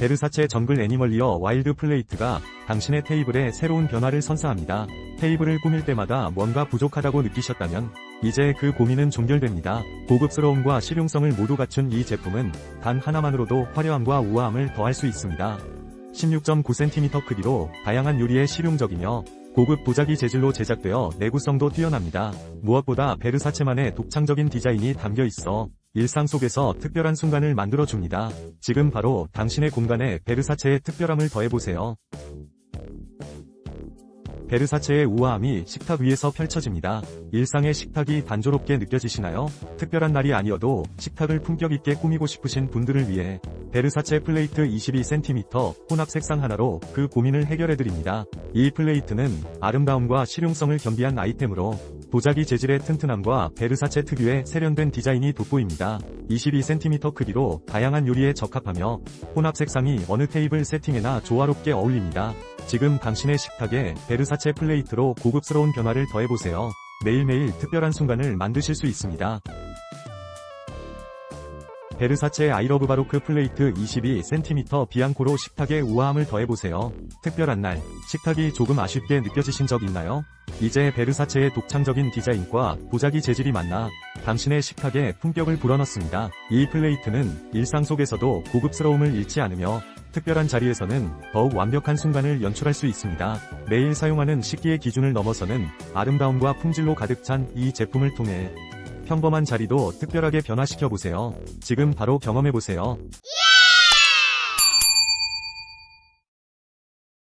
베르사체 정글 애니멀리어 와일드 플레이트가 당신의 테이블에 새로운 변화를 선사합니다. 테이블을 꾸밀 때마다 뭔가 부족하다고 느끼셨다면 이제 그 고민은 종결됩니다. 고급스러움과 실용성을 모두 갖춘 이 제품은 단 하나만으로도 화려함과 우아함을 더할 수 있습니다. 16.9cm 크기로 다양한 요리에 실용적이며 고급 보자기 재질로 제작되어 내구성도 뛰어납니다. 무엇보다 베르사체만의 독창적인 디자인이 담겨 있어 일상 속에서 특별한 순간을 만들어줍니다. 지금 바로 당신의 공간에 베르사체의 특별함을 더해보세요. 베르사체의 우아함이 식탁 위에서 펼쳐집니다. 일상의 식탁이 단조롭게 느껴지시나요? 특별한 날이 아니어도 식탁을 품격 있게 꾸미고 싶으신 분들을 위해 베르사체 플레이트 22cm 혼합 색상 하나로 그 고민을 해결해드립니다. 이 플레이트는 아름다움과 실용성을 겸비한 아이템으로 도자기 재질의 튼튼함과 베르사체 특유의 세련된 디자인이 돋보입니다. 22cm 크기로 다양한 요리에 적합하며 혼합 색상이 어느 테이블 세팅에나 조화롭게 어울립니다. 지금 당신의 식탁에 베르사체 플레이트로 고급스러운 변화를 더해보세요. 매일매일 특별한 순간을 만드실 수 있습니다. 베르사체 아이러브 바로크 플레이트 22cm 비앙코로 식탁에 우아함을 더해보세요. 특별한 날, 식탁이 조금 아쉽게 느껴지신 적 있나요? 이제 베르사체의 독창적인 디자인과 보자기 재질이 만나 당신의 식탁에 품격을 불어넣습니다. 이 플레이트는 일상 속에서도 고급스러움을 잃지 않으며 특별한 자리에서는 더욱 완벽한 순간을 연출할 수 있습니다. 매일 사용하는 식기의 기준을 넘어서는 아름다움과 품질로 가득 찬 이 제품을 통해 평범한 자리도 특별하게 변화시켜보세요. 지금 바로 경험해보세요.